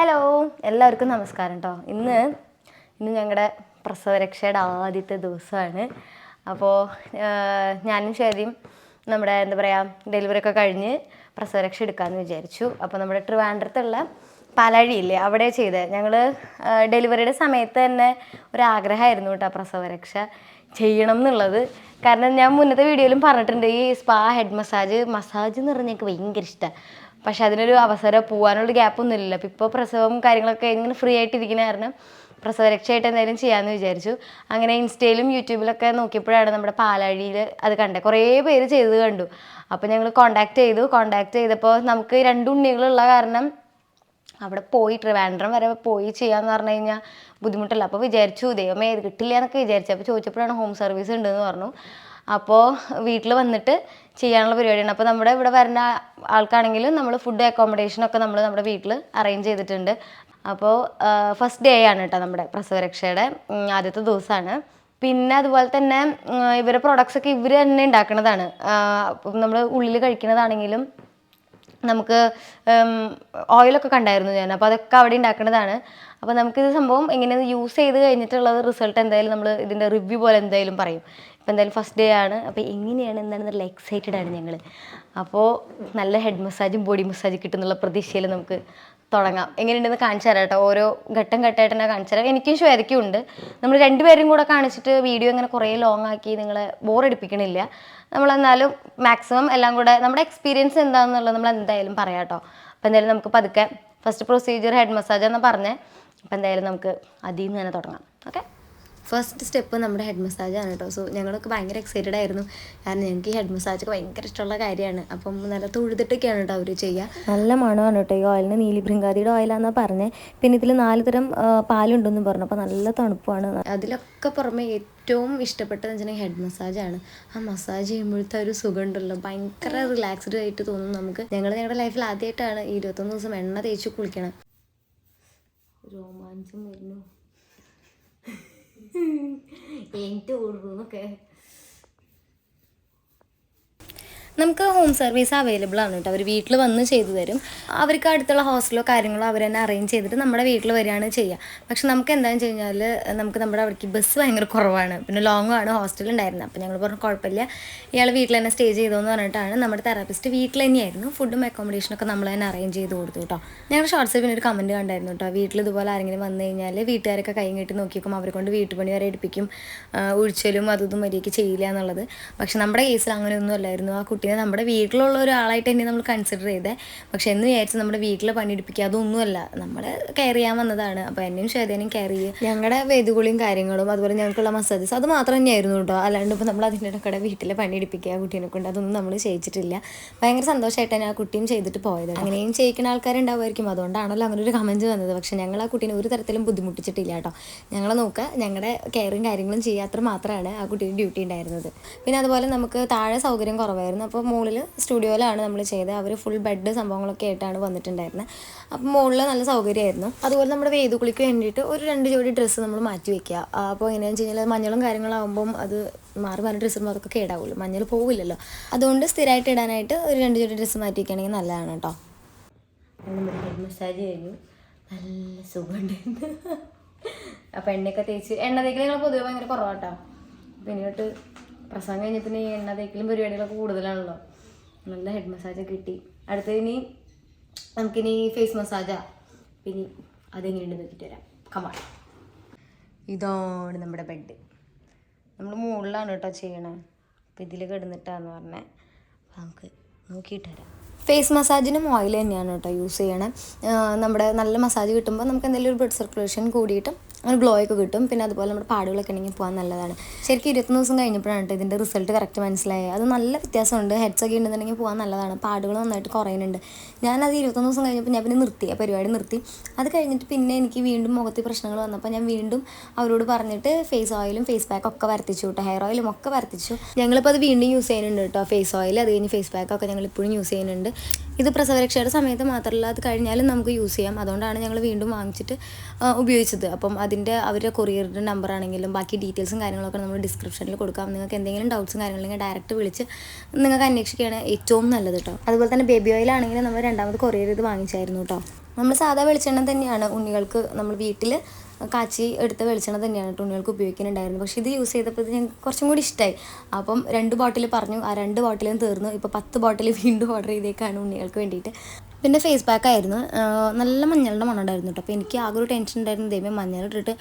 Hello എല്ലാവർക്കും നമസ്കാരം കേട്ടോ ഇന്ന് ഇന്ന് ഞങ്ങളുടെ പ്രസവരക്ഷയുടെ ആദ്യത്തെ ദിവസമാണ് അപ്പോൾ ഞാനും ശരിയും നമ്മുടെ എന്താ പറയുക ഡെലിവറി ഒക്കെ കഴിഞ്ഞ് പ്രസവരക്ഷ എടുക്കാമെന്ന് വിചാരിച്ചു. അപ്പോൾ നമ്മുടെ ട്രിവാൻഡ്രത്തുള്ള പാലാഴിയില്ലേ അവിടെ ചെയ്തത് ഞങ്ങൾ ഡെലിവറിയുടെ സമയത്ത് തന്നെ ഒരാഗ്രഹമായിരുന്നു കേട്ടോ പ്രസവരക്ഷ ചെയ്യണം എന്നുള്ളത്. കാരണം ഞാൻ മുന്നത്തെ വീഡിയോയിലും പറഞ്ഞിട്ടുണ്ട് ഈ സ്പാ ഹെഡ് മസാജ് മസാജ് എന്ന് പറഞ്ഞാൽ എനിക്ക് ഭയങ്കര ഇഷ്ടമാണ് പക്ഷെ അതിനൊരു അവസരം പോകാനുള്ള ഗ്യാപ്പൊന്നും ഇല്ലല്ലോ അപ്പോൾ ഇപ്പോൾ പ്രസവം കാര്യങ്ങളൊക്കെ ഇങ്ങനെ ഫ്രീ ആയിട്ടിരിക്കുന്ന കാരണം പ്രസവരക്ഷയായിട്ട് എന്തായാലും ചെയ്യാമെന്ന് വിചാരിച്ചു. അങ്ങനെ ഇൻസ്റ്റയിലും യൂട്യൂബിലൊക്കെ നോക്കിയപ്പോഴാണ് നമ്മുടെ പാലാഴിയിൽ അത് കണ്ടത്. കുറേ പേര് ചെയ്ത് കണ്ടു. അപ്പോൾ ഞങ്ങൾ കോണ്ടാക്ട് ചെയ്തു. കോണ്ടാക്ട് ചെയ്തപ്പോൾ നമുക്ക് രണ്ട് ഉണ്ണികളുള്ള കാരണം അവിടെ പോയി. ട്രിവാൻഡ്രം വരെ പോയി ചെയ്യാന്ന് പറഞ്ഞു കഴിഞ്ഞാൽ ബുദ്ധിമുട്ടല്ല. അപ്പോൾ വിചാരിച്ചു ദൈവമേ ഇത് കിട്ടില്ല എന്നൊക്കെ വിചാരിച്ചു. അപ്പോൾ ചോദിച്ചപ്പോഴാണ് ഹോം സർവീസ് ഉണ്ടെന്ന് പറഞ്ഞു. അപ്പോൾ വീട്ടിൽ വന്നിട്ട് ചെയ്യാനുള്ള പരിപാടിയാണ്. അപ്പോൾ നമ്മുടെ ഇവിടെ വരുന്ന ആൾക്കാണെങ്കിലും നമ്മൾ ഫുഡ് അക്കോമഡേഷനൊക്കെ നമ്മൾ നമ്മുടെ വീട്ടിൽ അറേഞ്ച് ചെയ്തിട്ടുണ്ട്. അപ്പോൾ ഫസ്റ്റ് ഡേ ആണ് കേട്ടോ നമ്മുടെ പ്രസവരക്ഷയുടെ ആദ്യത്തെ ദിവസമാണ് പിന്നെ അതുപോലെ തന്നെ ഇവരുടെ പ്രൊഡക്ട്സ് ഒക്കെ ഇവർ തന്നെ ഉണ്ടാക്കുന്നതാണ്. അപ്പം നമ്മൾ ഉള്ളിൽ കഴിക്കുന്നതാണെങ്കിലും നമുക്ക് ഓയിലൊക്കെ കണ്ടായിരുന്നു ഞാൻ. അപ്പോൾ അതൊക്കെ അവിടെ ഉണ്ടാക്കുന്നതാണ്. അപ്പോൾ നമുക്കിത് സംഭവം എങ്ങനെയാണ് യൂസ് ചെയ്ത് കഴിഞ്ഞിട്ടുള്ളത് റിസൾട്ട് എന്തായാലും നമ്മൾ ഇതിന്റെ റിവ്യൂ പോലെ എന്തായാലും പറയും. ഇപ്പോൾ എന്തായാലും ഫസ്റ്റ് ഡേ ആണ്. അപ്പോൾ എങ്ങനെയാണ് എന്താണ് നല്ല എക്സൈറ്റഡ് ആണ് ഞങ്ങൾ അപ്പോൾ നല്ല ഹെഡ് മസാജും ബോഡി മസാജും കിട്ടുന്നുള്ള പ്രതീക്ഷയിൽ നമുക്ക് തുടങ്ങാം. എങ്ങനെയുണ്ടെന്ന് കാണിച്ചു തരാം കേട്ടോ. ഓരോ ഘട്ടം ഘട്ടമായിട്ട് തന്നെ കാണിച്ചു തരാം. എനിക്കും ശ്വേതയ്ക്കും ഉണ്ട്. നമ്മൾ രണ്ടുപേരും കൂടെ കാണിച്ചിട്ട് വീഡിയോ ഇങ്ങനെ കുറേ ലോങ് ആക്കി നിങ്ങളെ ബോറടിപ്പിക്കണില്ല നമ്മളെന്നാലും മാക്സിമം എല്ലാം കൂടെ നമ്മുടെ എക്സ്പീരിയൻസ് എന്താണെന്നുള്ളത് നമ്മൾ എന്തായാലും പറയാം കേട്ടോ. അപ്പോൾ എന്തായാലും നമുക്ക് പതുക്കെ ഫസ്റ്റ് പ്രൊസീജിയർ ഹെഡ് മസാജ് എന്ന് പറഞ്ഞേ. അപ്പോൾ എന്തായാലും നമുക്ക് അതിൽ നിന്ന് തന്നെ തുടങ്ങാം. ഓക്കെ ഫസ്റ്റ് സ്റ്റെപ്പ് നമ്മുടെ ഹെഡ് മസാജ് ആണ് കേട്ടോ സോ ഞങ്ങളൊക്കെ ഭയങ്കര എക്സൈറ്റഡ് ആയിരുന്നു. കാരണം ഞങ്ങൾക്ക് ഈ ഹെഡ് മസാജ് ഒക്കെ ഭയങ്കര ഇഷ്ടമുള്ള കാര്യമാണ്. അപ്പം നല്ല തൊഴുതിട്ടൊക്കെയാണ് കേട്ടോ അവർ ചെയ്യുക നല്ല മണമാണ് കേട്ടോ ഈ ഓയിലിന് നീലിഭൃങ്കാതിയുടെ ഓയിലാണെന്നാണ് പറഞ്ഞത് പിന്നെ ഇതിൽ നാല് തരം പാലുണ്ടെന്നും പറഞ്ഞു. അപ്പോൾ നല്ല തണുപ്പാണ്. അതിലൊക്കെ പുറമെ ഏറ്റവും ഇഷ്ടപ്പെട്ടതെന്ന് വെച്ചിട്ടുണ്ടെങ്കിൽ ഹെഡ് മസാജാണ് ആ മസാജ് ചെയ്യുമ്പോഴത്തെ ഒരു സുഖം ഉണ്ടല്ലോ ഭയങ്കര റിലാക്സ്ഡ് ആയിട്ട് തോന്നും നമുക്ക്. ഞങ്ങൾ ഞങ്ങളുടെ ലൈഫിൽ ആദ്യമായിട്ടാണ് ഈ ഇരുപത്തൊന്ന് ദിവസം എണ്ണ തേച്ച് കുളിക്കണം. രോമാഞ്ചം വരുന്നു. എനിക്ക് ഓടുന്നൊക്കെ നമുക്ക് ഹോം സർവീസ് അവൈലബിൾ ആണ് കേട്ടോ. അവർ വീട്ടിൽ വന്ന് ചെയ്തു തരും. അവർക്ക് അടുത്തുള്ള ഹോസ്റ്റലോ കാര്യങ്ങളോ അവർ തന്നെ അറേഞ്ച് ചെയ്തിട്ട് നമ്മുടെ വീട്ടിൽ വരികയാണ് ചെയ്യുക പക്ഷെ നമുക്ക് എന്താണെന്ന് വെച്ച് കഴിഞ്ഞാൽ നമുക്ക് നമ്മുടെ അവിടേക്ക് ബസ് ഭയങ്കര കുറവാണ്. പിന്നെ ലോങ്ങും ആണ് ഹോസ്റ്റലിൽ ഉണ്ടായിരുന്നത് അപ്പോൾ ഞങ്ങൾ പറഞ്ഞു കുഴപ്പമില്ല. ഇയാൾ വീട്ടിൽ തന്നെ സ്റ്റേ ചെയ്തോന്ന് പറഞ്ഞിട്ടാണ് നമ്മുടെ തെറാപ്പിസ്റ്റ് വീട്ടിൽ തന്നെയായിരുന്നു. ഫുഡും അക്കോമഡേഷനൊക്കെ നമ്മൾ തന്നെ അറേഞ്ച് ചെയ്ത് കൊടുത്തു കേട്ടോ. ഞങ്ങൾ ഷോർട്സിൽ പിന്നെ ഒരു കമന്റ് കണ്ടായിരുന്നു കേട്ടോ. വീട്ടിൽ ഇതുപോലെ ആരെങ്കിലും വന്നു കഴിഞ്ഞാൽ വീട്ടുകാരൊക്കെ കൈ കെട്ടി നോക്കിയേക്കും. അവരെ കൊണ്ട് വീട്ടുപണി വരെ എടുപ്പിക്കും. ഒഴിച്ചലും അതും വരെയൊക്കെ ചെയ്യില്ല എന്നുള്ളത്. പക്ഷെ നമ്മുടെ കേസിൽ അങ്ങനെയൊന്നും അല്ലായിരുന്നു. ആ കുട്ടീനെ നമ്മുടെ വീട്ടിലുള്ള ഒരാളായിട്ട് തന്നെ നമ്മൾ കൺസിഡർ ചെയ്തേ. പക്ഷെ എന്ന് വിചാരിച്ച് നമ്മുടെ വീട്ടിൽ പണിയെടുപ്പിക്കുക അതൊന്നുമല്ല. നമ്മൾ കെയർ ചെയ്യാൻ വന്നതാണ്. അപ്പോൾ എന്നെയും ശ്വേതനെയും കെയർ ചെയ്യുക ഞങ്ങളുടെ വേദുകുളിയും കാര്യങ്ങളും അതുപോലെ ഞങ്ങൾക്കുള്ള മസാജസ് അത് മാത്രം തന്നെയായിരുന്നു കേട്ടോ. അല്ലാണ്ട് ഇപ്പോൾ നമ്മൾ അതിന്റെ ഇടക്കടെ വീട്ടിൽ പണിയെടുപ്പിക്കുക കുട്ടീനെ കൊണ്ട് അതൊന്നും നമ്മൾ ചെയ്യിച്ചിട്ടില്ല. ഭയങ്കര സന്തോഷമായിട്ടാണ് ആ കുട്ടിയും ചെയ്തിട്ട് പോയത്. അങ്ങനെയും ചെയ്യിക്കുന്ന ആൾക്കാരുണ്ടാവുമായിരിക്കും. അതുകൊണ്ടാണല്ലോ അങ്ങനെ ഒരു കമന്റ് വന്നത്. പക്ഷേ ഞങ്ങൾ ആ കുട്ടീനെ ഒരു തരത്തിലും ബുദ്ധിമുട്ടിച്ചിട്ടില്ല കേട്ടോ. ഞങ്ങളെ നോക്കുക ഞങ്ങളുടെ കെയറും കാര്യങ്ങളും ചെയ്യാത്ര മാത്രമാണ് ആ കുട്ടിയുടെ ഡ്യൂട്ടി ഉണ്ടായിരുന്നത്. പിന്നെ അതുപോലെ നമുക്ക് താഴെ സൗകര്യം കുറവായിരുന്നു. അപ്പോൾ മുകളിൽ സ്റ്റുഡിയോയിലാണ് നമ്മൾ ചെയ്തത്. അവർ ഫുൾ ബെഡ് സംഭവങ്ങളൊക്കെ ആയിട്ടാണ് വന്നിട്ടുണ്ടായിരുന്നത്. അപ്പോൾ മുകളിൽ നല്ല സൗകര്യമായിരുന്നു. അതുപോലെ നമ്മുടെ വേദുകുളിക്ക് വേണ്ടിയിട്ട് ഒരു രണ്ട് ജോഡി ഡ്രസ്സ് നമ്മൾ മാറ്റി വെക്കുക. അപ്പോൾ എങ്ങനെയാണെന്ന് വെച്ച് കഴിഞ്ഞാൽ മഞ്ഞളും കാര്യങ്ങളാകുമ്പം അത് മാറി മാറി ഡ്രസ്സ് അതൊക്കെ കേടാവുള്ളൂ. മഞ്ഞൾ പോവില്ലല്ലോ. അതുകൊണ്ട് സ്ഥിരമായിട്ട് ഇടാനായിട്ട് ഒരു രണ്ട് ജോഡി ഡ്രസ്സ് മാറ്റി വെക്കുകയാണെങ്കിൽ നല്ലതാണ് കേട്ടോ. നല്ല സുഖമുണ്ടായിരുന്നു അപ്പോൾ എണ്ണയൊക്കെ തേച്ച് എണ്ണ തേക്കൽ ഞങ്ങൾ പൊതുവെ ഭയങ്കര കുറവാട്ടോ. പിന്നീട്ട് പ്രസവം കഴിഞ്ഞ പിന്നെ ഈ എണ്ണ തേക്കലും പരിപാടികളൊക്കെ കൂടുതലാണല്ലോ. നല്ല ഹെഡ് മസാജ് കിട്ടി. അടുത്ത ഇനി നമുക്കിനി ഫേസ് മസാജാ പിന്നെ അതെങ്ങനെയുണ്ട് നോക്കിയിട്ട് വരാം. കമാ ഇതാണ് നമ്മുടെ ബെഡ് നമ്മൾ മുകളിലാണ് കേട്ടോ ചെയ്യണേ. അപ്പം ഇതിൽ കിടന്നിട്ടാന്ന് പറഞ്ഞേ. അപ്പം നമുക്ക് നോക്കിയിട്ട് വരാം. ഫേസ് മസാജിനും ഓയിൽ തന്നെയാണ് കേട്ടോ യൂസ് ചെയ്യണേ. നമ്മുടെ നല്ല മസാജ് കിട്ടുമ്പോൾ നമുക്ക് എന്തെങ്കിലും ഒരു ബ്ലഡ് സർക്കുലേഷൻ കൂടിയിട്ട് ഒരു ഗ്ലോ ഒക്കെ കിട്ടും. പിന്നെ അതുപോലെ നമ്മുടെ പാടുകളൊക്കെ ഉണ്ടെങ്കിൽ പോകാൻ നല്ലതാണ്. ശരിക്കും ഇരുപത്തൊന്ന് ദിവസം കഴിഞ്ഞപ്പോഴാണ് ഇതിന്റെ റിസൾട്ട് കറക്റ്റ് മനസ്സിലായത് അത് നല്ല വ്യത്യാസമുണ്ട്. ഹെഡ്സ് ഒക്കെ ഉണ്ടെന്നുണ്ടെങ്കിൽ പോകാൻ നല്ലതാണ്. പാടുകൾ നന്നായിട്ട് കുറയുന്നുണ്ട്. ഞാനത് ഇരുപത്തൊന്ന് ദിവസം കഴിഞ്ഞപ്പോൾ ഞാൻ പിന്നെ നിർത്തി. ആ പരിപാടി നിർത്തി. അത് കഴിഞ്ഞിട്ട് പിന്നെ എനിക്ക് വീണ്ടും മുഖത്ത് പ്രശ്നങ്ങൾ വന്നപ്പോൾ ഞാൻ വീണ്ടും അവരോട് പറഞ്ഞിട്ട് ഫേസ് ഓയിലും ഫേസ് പാക്ക് ഒക്കെ വരത്തിച്ചു കേട്ടോ. ഹെയർ ഓയിലും ഒക്കെ വരത്തിച്ചു. ഞങ്ങളിപ്പോൾ അത് വീണ്ടും യൂസ് ചെയ്യുന്നുണ്ട് കേട്ടോ. ഫേസ് ഓയിൽ അത് കഴിഞ്ഞ് ഫേസ് പാക്കൊക്കെ ഞങ്ങൾ ഇപ്പോഴും യൂസ് ചെയ്യുന്നുണ്ട്. ഇത് പ്രസവരക്ഷയുടെ സമയത്ത് മാത്രമല്ല അത് കഴിഞ്ഞാലും നമുക്ക് യൂസ് ചെയ്യാം. അതുകൊണ്ടാണ് ഞങ്ങൾ വീണ്ടും വാങ്ങിച്ചിട്ട് ഉപയോഗിച്ചത്. അപ്പം അതിന്റെ അവരുടെ കൊറിയറിന്റെ നമ്പർ ആണെങ്കിലും ബാക്കി ഡീറ്റെയിൽസും കാര്യങ്ങളൊക്കെ നമ്മൾ ഡിസ്ക്രിപ്ഷനിൽ കൊടുക്കാം. നിങ്ങൾക്ക് എന്തെങ്കിലും ഡൗട്ട്സും കാര്യങ്ങളുണ്ടെങ്കിൽ ഡയറക്റ്റ് വിളിച്ച് നിങ്ങൾക്ക് അന്വേഷിക്കുകയാണ് ഏറ്റവും നല്ലത് കേട്ടോ അതുപോലെ തന്നെ ബേബി ഓയിൽ ആണെങ്കിലും നമ്മൾ രണ്ടാമത് കൊറിയർ ഇത് വാങ്ങിച്ചായിരുന്നു കേട്ടോ നമ്മൾ സാധാ വെളിച്ചെണ്ണ തന്നെയാണ് ഉണ്ണികൾക്ക് നമ്മൾ വീട്ടിൽ കാച്ചി എടുത്ത വെളിച്ചെണ്ണ തന്നെയാണ് കേട്ടോ ഉണ്ണികൾക്ക് ഉപയോഗിക്കുന്നുണ്ടായിരുന്നത് പക്ഷേ ഇത് യൂസ് ചെയ്തപ്പോൾ ഇത് ഞങ്ങൾക്ക് കുറച്ചും കൂടി ഇഷ്ടമായി അപ്പം രണ്ട് ബോട്ടിൽ പറഞ്ഞു ആ രണ്ട് ബോട്ടിലും തീർന്നു. ഇപ്പോൾ പത്ത് ബോട്ടിൽ വീണ്ടും ഓർഡർ ചെയ്തേക്കാണ് ഉണ്ണികൾക്ക് വേണ്ടിയിട്ട്. പിന്നെ ഫേസ് പാക്ക് ആയിരുന്നു. നല്ല മഞ്ഞളുടെ മണം ഉണ്ടായിരുന്നു കേട്ടോ. അപ്പോൾ എനിക്ക് ആകെ ഒരു ടെൻഷൻ ഉണ്ടായിരുന്നു. ദൈവം മഞ്ഞൾ ഇട്ടിട്ട്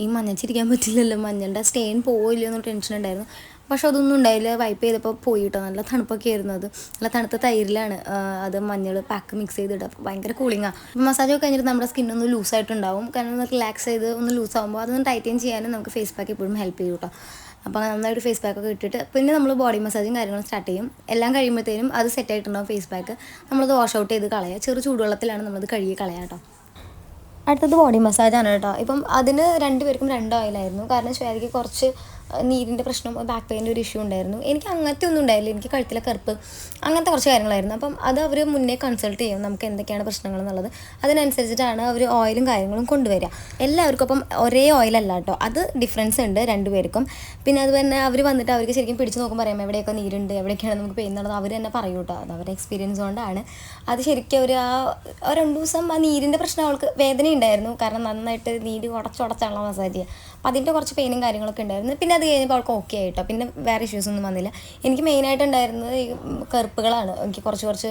ഈ മഞ്ഞൾ ചിരിക്കാൻ പറ്റില്ലല്ലോ. മഞ്ഞളുടെ സ്റ്റെയിൻ പോവില്ല എന്നൊരു ടെൻഷൻ ഉണ്ടായിരുന്നു. പക്ഷെ അതൊന്നും ഉണ്ടായില്ല. വൈപ്പ് ചെയ്തപ്പോൾ പോയി കേട്ടോ. നല്ല തണുപ്പൊക്കെ ആയിരുന്നു അത്. നല്ല തണുത്ത തൈരിലാണ് അത് മഞ്ഞൾ പാക്ക് മിക്സ് ചെയ്തിട്ട്. അപ്പോൾ ഭയങ്കര കൂളിങ്ങാണ് മസാജ് ഒക്കെ കഴിഞ്ഞിട്ട് നമ്മുടെ സ്കിൻ ഒന്ന് ലൂസായിട്ടുണ്ടാവും കാരണം ഒന്ന് റിലാക്സ് ചെയ്ത് ഒന്ന് ലൂസ് ആകുമ്പോൾ അതൊന്ന് ടൈറ്റൻ ചെയ്യാനും നമുക്ക് ഫേസ് പാക്ക് എപ്പോഴും ഹെൽപ്പ് ചെയ്യും കേട്ടോ. അപ്പോൾ നന്നായിട്ട് ഫേസ് പാക്ക് ഒക്കെ ഇട്ടിട്ട് പിന്നെ നമ്മൾ ബോഡി മസാജും കാര്യങ്ങളും സ്റ്റാർട്ട് ചെയ്യും. എല്ലാം കഴിയുമ്പോഴത്തേനും അത് സെറ്റ് ആയിട്ടുണ്ടാവും ഫേസ് പാക്ക് നമ്മളത് വാഷ് ഔട്ട് ചെയ്ത് കളയുക ചെറു ചൂടുവെള്ളത്തിലാണ് നമ്മളത് കഴുകി കളയുക കേട്ടോ. അടുത്തത് ബോഡി മസാജാണ് കേട്ടോ. ഇപ്പം അതിന് രണ്ടുപേർക്കും രണ്ട് ഓയിലായിരുന്നു കാരണം ശ്വേതയ്ക്ക് കുറച്ച് നീരിന്റെ പ്രശ്നം ബാക്ക് പെയിന്റെ ഒരു ഇഷ്യൂ ഉണ്ടായിരുന്നു. എനിക്ക് അങ്ങനത്തെ ഒന്നും ഉണ്ടായില്ല. എനിക്ക് കഴുത്തിലെ കറുപ്പ് അങ്ങനത്തെ കുറച്ച് കാര്യങ്ങളായിരുന്നു. അപ്പം അത് അവർ മുന്നേ കൺസൾട്ട് ചെയ്യും. നമുക്ക് എന്തൊക്കെയാണ് പ്രശ്നങ്ങൾ എന്നുള്ളത്. അതിനനുസരിച്ചിട്ടാണ് അവർ ഓയിലും കാര്യങ്ങളും കൊണ്ടുവരിക. എല്ലാവർക്കും അപ്പം ഒരേ ഓയിലല്ല കേട്ടോ. അത് ഡിഫറൻസ് ഉണ്ട് രണ്ടുപേർക്കും. പിന്നെ അതുപോലെ തന്നെ അവർ വന്നിട്ട് അവർക്ക് ശരിക്കും പിടിച്ച് നോക്കുമ്പോൾ പറയാം എവിടെയൊക്കെ നീരുണ്ട് എവിടെയൊക്കെയാണ് നമുക്ക് പെയിൻ എന്നുള്ളത്. അവർ തന്നെ പറയും കേട്ടോ. അത് അവരുടെ എക്സ്പീരിയൻസ് കൊണ്ടാണ്. അത് ശരിക്കും ആ ആ രണ്ട് ദിവസം ആ നീരിന്റെ പ്രശ്നം അവൾക്ക് വേദന ഉണ്ടായിരുന്നു കാരണം നന്നായിട്ട് നീര് ഉടച്ചുടച്ചാണല്ലോ മസാജ് ചെയ്യുക. അപ്പം അതിന്റെ കുറച്ച് പെയിനും കാര്യങ്ങളൊക്കെ ഉണ്ടായിരുന്നു. പിന്നെ അത് കഴിഞ്ഞപ്പോൾ അവൾക്ക് ഓക്കെ ആയിട്ടോ. പിന്നെ വേറെ ഇഷ്യൂസ് ഒന്നും വന്നില്ല. എനിക്ക് മെയിനായിട്ട് ഉണ്ടായിരുന്നത് ഈ കറുപ്പുകളാണ്. എനിക്ക് കുറച്ച് കുറച്ച്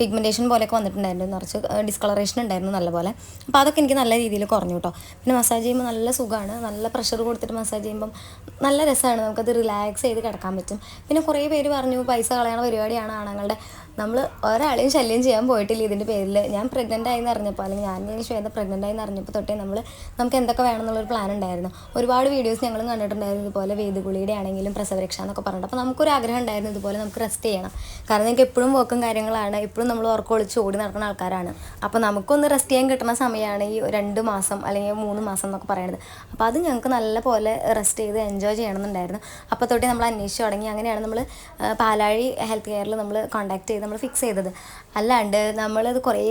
പിഗ്മെന്റേഷൻ പോലെയൊക്കെ വന്നിട്ടുണ്ടായിരുന്നു. നിറച്ച് ഡിസ്കളറേഷൻ ഉണ്ടായിരുന്നു നല്ലപോലെ. അപ്പോൾ അതൊക്കെ എനിക്ക് നല്ല രീതിയിൽ കുറഞ്ഞു കേട്ടോ പിന്നെ മസാജ് ചെയ്യുമ്പോൾ നല്ല സുഖമാണ് നല്ല പ്രഷർ കൊടുത്തിട്ട് മസാജ് ചെയ്യുമ്പം നല്ല രസമാണ് നമുക്കത് റിലാക്സ് ചെയ്ത് കിടക്കാൻ പറ്റും. പിന്നെ കുറേ പേര് പറഞ്ഞു പൈസ കളയണ പരിപാടിയാണ് ആണുങ്ങളുടെ നമ്മൾ ഒരാളെയും ശല്യം ചെയ്യാൻ പോയിട്ടില്ല ഇതിന്റെ പേരിൽ ഞാൻ പ്രഗ്നന്റ് ആയി എന്ന് അറിഞ്ഞപ്പോൾ അല്ലെങ്കിൽ ഞാൻ ശ്വേത പ്രഗ്നന്റ് ആയി എന്ന് അറിഞ്ഞപ്പോൾ തൊട്ടേ നമ്മൾ നമുക്ക് എന്തൊക്കെ വേണം എന്നുള്ളൊരു പ്ലാൻ ഉണ്ടായിരുന്നു. ഒരുപാട് വീഡിയോസ് ഞങ്ങളും കണ്ടിട്ടുണ്ടായിരുന്നു ഇതുപോലെ വേദഗുളിയുടെ ആണെങ്കിലും പ്രസവരക്ഷ എന്നൊക്കെ പറഞ്ഞിട്ട്. അപ്പോൾ നമുക്കൊരു ആഗ്രഹം ഉണ്ടായിരുന്നു ഇതുപോലെ നമുക്ക് റെസ്റ്റ് ചെയ്യണം. കാരണം നിങ്ങൾക്ക് എപ്പോഴും വർക്കും കാര്യങ്ങളാണ്. എപ്പോഴും നമ്മൾ ഉറക്കൊളിച്ച് ഓടി നടക്കുന്ന ആൾക്കാരാണ്. അപ്പോൾ നമുക്കൊന്ന് റെസ്റ്റ് ചെയ്യാൻ കിട്ടുന്ന സമയമാണ് ഈ രണ്ട് മാസം അല്ലെങ്കിൽ മൂന്ന് മാസം എന്നൊക്കെ പറയുന്നത് അപ്പോൾ അത് ഞങ്ങൾക്ക് നല്ല പോലെ റെസ്റ്റ് ചെയ്ത് എൻജോയ് ചെയ്യണമെന്നുണ്ടായിരുന്നു. അപ്പോൾ തൊട്ടേ നമ്മൾ അന്വേഷിച്ച് തുടങ്ങി. അങ്ങനെയാണ് നമ്മൾ പാലാഴി ഹെൽത്ത് കെയറിൽ നമ്മൾ കോൺടാക്ട് ചെയ്ത് നമ്മൾ ഫിക്സ് ചെയ്തത്. അല്ലാണ്ട് നമ്മളത് കുറേ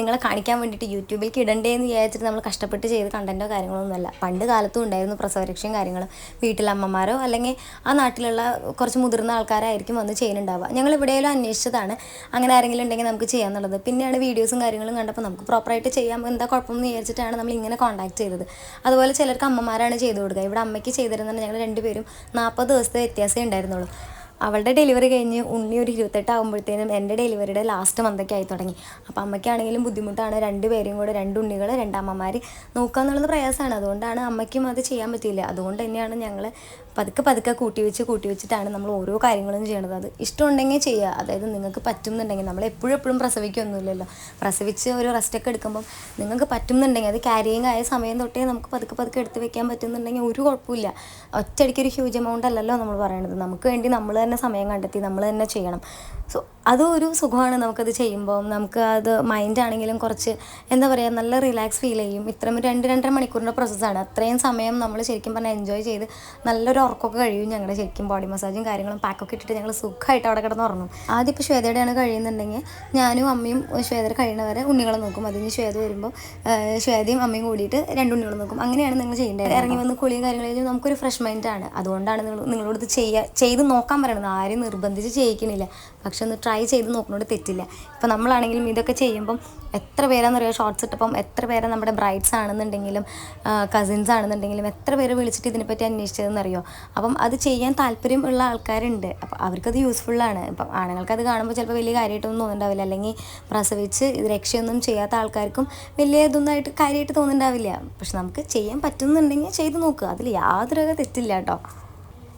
നിങ്ങളെ കാണിക്കാൻ വേണ്ടിയിട്ട് യൂട്യൂബിലേക്ക് ഇടണ്ടേ എന്ന് വിചാരിച്ചിട്ട് നമ്മൾ കഷ്ടപ്പെട്ട് ചെയ്ത് കണ്ടന്റോ കാര്യങ്ങളൊന്നുമല്ല. പണ്ട് കാലത്തും ഉണ്ടായിരുന്നു പ്രസവരക്ഷയും കാര്യങ്ങളും. വീട്ടിലെ അമ്മമാരോ അല്ലെങ്കിൽ ആ നാട്ടിലുള്ള കുറച്ച് മുതിർന്ന ആൾക്കാരായിരിക്കും വന്ന് ചെയ്യുന്നുണ്ടാവുക. ഞങ്ങൾ എവിടെയെങ്കിലും അന്വേഷിച്ചതാണ്. അങ്ങനെ ആരെങ്കിലും ഉണ്ടെങ്കിൽ നമുക്ക് ചെയ്യാന്നുള്ളത്. പിന്നെയാണ് വീഡിയോസും കാര്യങ്ങളും കണ്ടപ്പോൾ നമുക്ക് പ്രോപ്പറായിട്ട് ചെയ്യാം. എന്താ കുഴപ്പമെന്ന് വിചാരിച്ചിട്ടാണ് നമ്മൾ ഇങ്ങനെ കോൺടാക്ട് ചെയ്തത്. അതുപോലെ ചിലർക്ക് അമ്മമാരാണ് ചെയ്തു കൊടുക്കുക. ഇവിടെ അമ്മയ്ക്ക് ചെയ്തിരുന്നത് ഞങ്ങൾ രണ്ടുപേരും നാൽപ്പത് ദിവസത്തെ വ്യത്യാസമേ ഉണ്ടായിരുന്നുള്ളൂ. അവളുടെ ഡെലിവറി കഴിഞ്ഞ് ഉണ്ണി ഒരു ഇരുപത്തെട്ട് ആകുമ്പോഴത്തേനും എന്റെ ഡെലിവറിയുടെ ലാസ്റ്റ് മന്തൊക്കെ ആയി തുടങ്ങി. അപ്പോൾ അമ്മയ്ക്കാണെങ്കിലും ബുദ്ധിമുട്ടാണ് രണ്ട് പേരും കൂടെ രണ്ട് ഉണ്ണികൾ രണ്ടമ്മമാർ നോക്കുക എന്നുള്ളത് പ്രയാസമാണ്. അതുകൊണ്ടാണ് അമ്മയ്ക്കും അത് ചെയ്യാൻ പറ്റിയില്ല. അതുകൊണ്ട് തന്നെയാണ് ഞങ്ങൾ പതുക്കെ പതുക്കെ കൂട്ടി വെച്ച് കൂട്ടി വെച്ചിട്ടാണ് നമ്മൾ ഓരോ കാര്യങ്ങളും ചെയ്യണത്. അത് ഇഷ്ടമുണ്ടെങ്കിൽ ചെയ്യുക. അതായത് നിങ്ങൾക്ക് പറ്റുന്നുണ്ടെങ്കിൽ നമ്മൾ എപ്പോഴും എപ്പോഴും പ്രസവിക്കൊന്നുമില്ലല്ലോ. പ്രസവിച്ച് ഒരു റെസ്റ്റൊക്കെ എടുക്കുമ്പം നിങ്ങൾക്ക് പറ്റുന്നുണ്ടെങ്കിൽ അത് ക്യാരിയിങ് ആയ സമയം തൊട്ടേ നമുക്ക് പതുക്കെ പതുക്കെ എടുത്ത് വെക്കാൻ പറ്റുന്നുണ്ടെങ്കിൽ ഒരു കുഴപ്പമില്ല. ഒറ്റയടിക്ക് ഒരു ഹ്യൂജ് എമൗണ്ട് അല്ലല്ലോ നമ്മൾ പറയണത്. നമുക്ക് വേണ്ടി നമ്മൾ തന്നെ സമയം കണ്ടെത്തി നമ്മൾ തന്നെ ചെയ്യണം. സോ അതും ഒരു സുഖമാണ് നമുക്കത് ചെയ്യുമ്പോൾ നമുക്ക് അത് മൈൻഡ് ആണെങ്കിലും കുറച്ച് എന്താ പറയുക നല്ല റിലാക്സ് ഫീൽ ചെയ്യും. ഇത്രയും രണ്ട് രണ്ടര മണിക്കൂറിന്റെ പ്രോസസ്സാണ് അത്രയും സമയം നമ്മൾ ശരിക്കും പറഞ്ഞാൽ എൻജോയ് ചെയ്ത് നല്ലൊരു ഉറക്കമൊക്കെ കഴിയും ഞങ്ങളുടെ ശരിക്കും ബോഡി മസാജും കാര്യങ്ങളും പാക്കൊക്കെ ഇട്ടിട്ട് ഞങ്ങൾ സുഖമായിട്ട് അവിടെ കിടന്ന് ഉറങ്ങും. ആദ്യം ഇപ്പോൾ ശ്വേതയുടെയാണ് കഴിയുന്നുണ്ടെങ്കിൽ ഞാനും അമ്മയും ശ്വേത കഴിയണവരെ ഉണ്ണികളെ നോക്കും. അതിന് ശ്വേത വരുമ്പോൾ ശ്വേതയും അമ്മയും കൂടിയിട്ട് രണ്ട് ഉണ്ണികൾ നോക്കും. അങ്ങനെയാണ് നിങ്ങൾ ചെയ്യേണ്ടത്. ഇറങ്ങി വന്ന് കുളിയും കാര്യങ്ങളും കഴിഞ്ഞ് നമുക്കൊരു ഫ്രഷ് മൈൻഡാണ് അതുകൊണ്ടാണ് നിങ്ങൾ നിങ്ങളോട് ചെയ്യുക ചെയ്ത് നോക്കാൻ പറയണത്. ആരും നിർബന്ധിച്ച് ചെയ്യിക്കണില്ല. ഒന്ന് ട്രൈ ചെയ്ത് നോക്കുന്നോട് തെറ്റില്ല. ഇപ്പം നമ്മളാണെങ്കിലും ഇതൊക്കെ ചെയ്യുമ്പം എത്ര പേരാന്ന് പറയുക ഷോർട്സ് ഇട്ടപ്പം എത്ര പേരെ നമ്മുടെ ബ്രൈഡ്സ് ആണെന്നുണ്ടെങ്കിലും കസിൻസ് ആണെന്നുണ്ടെങ്കിലും എത്ര പേര് വിളിച്ചിട്ട് ഇതിനെപ്പറ്റി അന്വേഷിച്ചതെന്ന് അറിയോ? അപ്പം അത് ചെയ്യാൻ താല്പര്യം ഉള്ള ആൾക്കാരുണ്ട്. അപ്പം അവർക്കത് യൂസ്ഫുള്ളാണ് ഇപ്പം ആണുങ്ങൾക്ക് അത് കാണുമ്പോൾ ചിലപ്പോൾ വലിയ കാര്യമായിട്ടൊന്നും തോന്നുന്നുണ്ടാവില്ല അല്ലെങ്കിൽ പ്രസവിച്ച് രക്ഷയൊന്നും ചെയ്യാത്ത ആൾക്കാർക്കും വലിയ ഇതൊന്നായിട്ട് കാര്യമായിട്ട് തോന്നുന്നുണ്ടാവില്ല പക്ഷെ നമുക്ക് ചെയ്യാൻ പറ്റുന്നുണ്ടെങ്കിൽ ചെയ്ത് നോക്കുക അതിൽ യാതൊരു തെറ്റില്ല കേട്ടോ.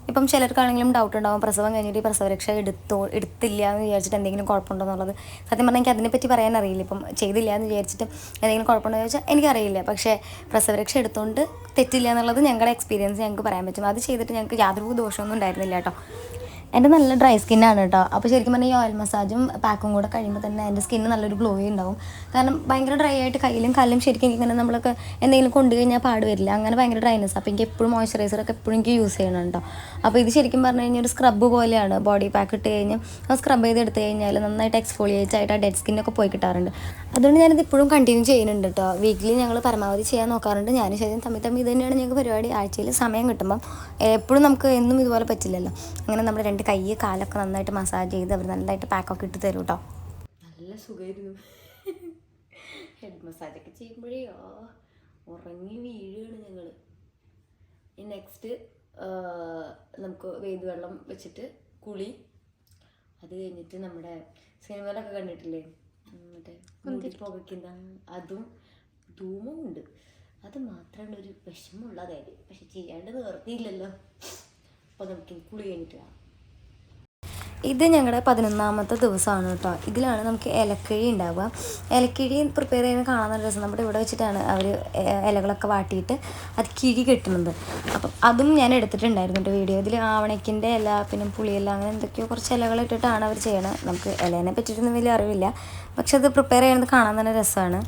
ഇപ്പം ചിലർക്കാണെങ്കിലും ഡൗട്ട് ഉണ്ടാവും. പ്രസവം കഴിഞ്ഞിട്ട് ഈ പ്രസവരക്ഷ എടുത്തോ എടുത്തില്ല എന്ന് വിചാരിച്ചിട്ട് എന്തെങ്കിലും കുഴപ്പമുണ്ടോ എന്നുള്ളത്. സത്യം പറഞ്ഞാൽ എനിക്ക് അതിനെപ്പറ്റി പറയാൻ അറിയില്ല. ഇപ്പം ചെയ്തില്ല എന്ന് വിചാരിച്ചിട്ട് എന്തെങ്കിലും കുഴപ്പമുണ്ടോ എന്ന് ചോദിച്ചാൽ എനിക്കറിയില്ല. പക്ഷേ പ്രസവരക്ഷ എടുത്തുകൊണ്ട് തെറ്റില്ല എന്നുള്ളത് ഞങ്ങളുടെ എക്സ്പീരിയൻസ് ഞങ്ങൾക്ക് പറയാൻ പറ്റും. അത് ചെയ്തിട്ട് ഞങ്ങൾക്ക് യാതൊരു ദോഷമൊന്നും ഉണ്ടായിരുന്നില്ല കേട്ടോ. എന്റെ നല്ല ഡ്രൈ സ്കിന്നാണ് കേട്ടോ അപ്പോൾ ശരിക്കും പറഞ്ഞാൽ ഈ ഓയിൽ മസാജും പാക്കും കൂടെ കഴിയുമ്പോൾ തന്നെ എന്റെ സ്കിന്ന് നല്ലൊരു ഗ്ലോയി ഉണ്ടാവും. കാരണം ഭയങ്കര ഡ്രൈ ആയിട്ട് കയ്യിലും കല്ലും ശരിക്കും ഇങ്ങനെ നമ്മളൊക്കെ എന്തെങ്കിലും കൊണ്ടു കഴിഞ്ഞാൽ പാട് വരില്ല. അങ്ങനെ ഭയങ്കര ഡ്രൈനെസ് അപ്പോൾ എനിക്ക് എപ്പോഴും മോയ്സ്ചറൈസറൊക്കെ എപ്പോഴും എനിക്ക് യൂസ് ചെയ്യണം കേട്ടോ അപ്പോൾ ഇത് ശരിക്കും പറഞ്ഞു കഴിഞ്ഞാൽ ഒരു സ്ക്രബ് പോലെയാണ്. ബോഡി പാക്ക് ഇട്ട് കഴിഞ്ഞാൽ സ്ക്രബ് ചെയ്ത് എടുത്തു കഴിഞ്ഞാൽ നന്നായിട്ട് എക്സ്ഫോളിയേറ്റ് ആയിട്ട് ആ ഡെഡ് സ്കിന്നൊക്കെ പോയി കിട്ടാറുണ്ട്. അതുകൊണ്ട് ഞാനിത് ഇപ്പോഴും കണ്ടിന്യൂ ചെയ്യുന്നുണ്ട് കേട്ടോ വീക്കിലി ഞങ്ങൾ പരമാവധി ചെയ്യാൻ നോക്കാറുണ്ട്. ഞാനും ശരി തമ്മിൽ തമ്മിൽ തന്നെയാണ് ഞങ്ങൾക്ക് പരിപാടി. ആഴ്ചയിൽ സമയം കിട്ടുമ്പം എപ്പോഴും നമുക്ക് എന്നും ഇതുപോലെ പറ്റില്ലല്ലോ. അങ്ങനെ നമ്മുടെ രണ്ട് കൈ കാലൊക്കെ നന്നായിട്ട് മസാജ് ചെയ്ത് അവർ നന്നായിട്ട് പാക്കൊക്കെ ഇട്ട് തരും കേട്ടോ നല്ല സുഖമായിരുന്നു ഹെഡ് മസാജൊക്കെ ചെയ്യുമ്പോഴേ ഉറങ്ങി വീഴുകയാണ് ഞങ്ങൾ നെക്സ്റ്റ് നമുക്ക് വേദ് വെള്ളം വെച്ചിട്ട് കുളി. അത് കഴിഞ്ഞിട്ട് നമ്മുടെ സിനിമയിലൊക്കെ കണ്ടിട്ടില്ലേ? മറ്റേ പുകയ്ക്കുന്ന അതും. ധൂമവും ഉണ്ട്. അത് മാത്രമാണ് ഒരു വിഷമമുള്ള കാര്യം. പക്ഷെ ചെയ്യേണ്ടത് വെറുതെ ഇല്ലല്ലോ. അപ്പോൾ നമുക്ക് കുളി കഴിഞ്ഞിട്ട് ഇത് ഞങ്ങളുടെ പതിനൊന്നാമത്തെ ദിവസമാണ് കേട്ടോ ഇതിലാണ് നമുക്ക് ഇലക്കിഴി ഉണ്ടാവുക ഇലക്കിഴി പ്രിപ്പയർ ചെയ്യുന്ന കാണാൻ നല്ല രസം. നമ്മുടെ ഇവിടെ വെച്ചിട്ടാണ് അവർ ഇലകളൊക്കെ വാട്ടിയിട്ട് അത് കിഴി കെട്ടുന്നത് അപ്പം അതും ഞാൻ എടുത്തിട്ടുണ്ടായിരുന്നു എന്റെ വീഡിയോ. ഇതിൽ ആവണക്കിന്റെ ഇല പിന്നെ പുളിയില അങ്ങനെ എന്തൊക്കെയോ കുറച്ച് ഇലകൾ ഇട്ടിട്ടാണ് അവർ ചെയ്യണത് നമുക്ക് ഇലേനെ പറ്റിയിട്ടൊന്നും വലിയ അറിവില്ല. പക്ഷെ അത് പ്രിപ്പയർ ചെയ്യുന്നത് കാണാൻ തന്നെ രസമാണ്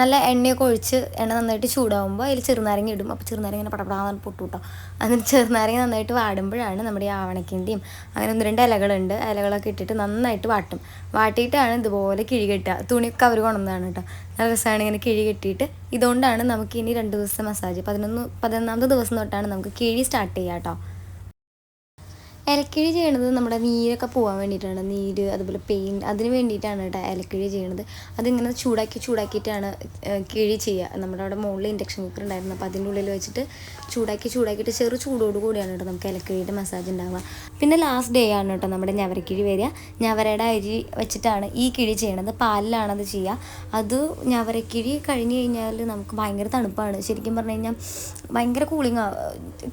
നല്ല എണ്ണയൊക്കെ ഒഴിച്ച് എണ്ണ നന്നായിട്ട് ചൂടാകുമ്പോൾ അതിൽ ചെറുനാരങ്ങ ഇടും. അപ്പോൾ ചെറുനാരങ്ങ ഇങ്ങനെ പടപടാന്ന് പൊട്ടു കേട്ടോ. അങ്ങനെ ചെറുനാരങ്ങ നന്നായിട്ട് വാടുമ്പോഴാണ് നമ്മുടെ ഈ ആവണക്കിന്റെയും അങ്ങനെ ഒന്ന് രണ്ട് ഇലകളുണ്ട്. ഇലകളൊക്കെ ഇട്ടിട്ട് നന്നായിട്ട് വാട്ടും. വാട്ടിയിട്ടാണ് ഇതുപോലെ കിഴി കെട്ടുക. തുണിയൊക്കെ അവർ കൊണ്ടുവന്നതാണ് കേട്ടോ. നല്ല രസമാണ് ഇങ്ങനെ കിഴി കെട്ടിയിട്ട്. ഇതുകൊണ്ടാണ് നമുക്ക് ഇനി രണ്ട് ദിവസത്തെ മസാജ്. പതിനൊന്ന് പതിനൊന്നാമത്തെ ദിവസം തൊട്ടാണ് നമുക്ക് കിഴി സ്റ്റാർട്ട് ചെയ്യുക കേട്ടോ. ഇലക്കിഴി ചെയ്യണത് നമ്മുടെ നീരൊക്കെ പോകാൻ വേണ്ടിയിട്ടാണ്. നീര് അതുപോലെ പെയിൻ അതിന് വേണ്ടിയിട്ടാണ് കേട്ടോ ഇലക്കിഴി ചെയ്യണത്. അതിങ്ങനെ ചൂടാക്കി ചൂടാക്കിയിട്ടാണ് കിഴി ചെയ്യുക. നമ്മുടെ അവിടെ മുകളിൽ ഇൻഡക്ഷൻ കുക്കർ ഉണ്ടായിരുന്നു. അപ്പോൾ അതിന്റെ ഉള്ളിൽ വെച്ചിട്ട് ചൂടാക്കി ചൂടാക്കിയിട്ട് ചെറു ചൂടോട് കൂടിയാണ് കേട്ടോ നമുക്ക് ഇലക്കിഴിയുടെ മസാജ് ഉണ്ടാവുക. പിന്നെ ലാസ്റ്റ് ഡേ ആണ് കേട്ടോ നമ്മുടെ ഞവരക്കിഴി വരിക. ഞവരയുടെ അരി വെച്ചിട്ടാണ് ഈ കിഴി ചെയ്യണത്. പാലിലാണ് അത് ചെയ്യുക. അത് ഞവരക്കിഴി കഴിഞ്ഞ് കഴിഞ്ഞാൽ നമുക്ക് ഭയങ്കര തണുപ്പാണ്. ശരിക്കും പറഞ്ഞു കഴിഞ്ഞാൽ ഭയങ്കര കൂളിങ്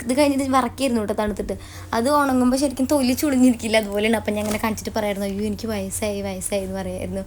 ഇത് കഴിഞ്ഞിട്ട് വറക്കിയിരുന്നു കേട്ടോ തണുത്തിട്ട്. അത് ഉണങ്ങുമ്പോൾ ശരിക്കും തൊലി ചുളിഞ്ഞിരിക്കില്ല. അതുപോലെയാണ് അപ്പം ഞാൻ അങ്ങനെ കാണിച്ചിട്ട് പറയായിരുന്നു അയ്യോ എനിക്ക് വയസ്സായി വയസ്സായി എന്ന് പറയായിരുന്നു.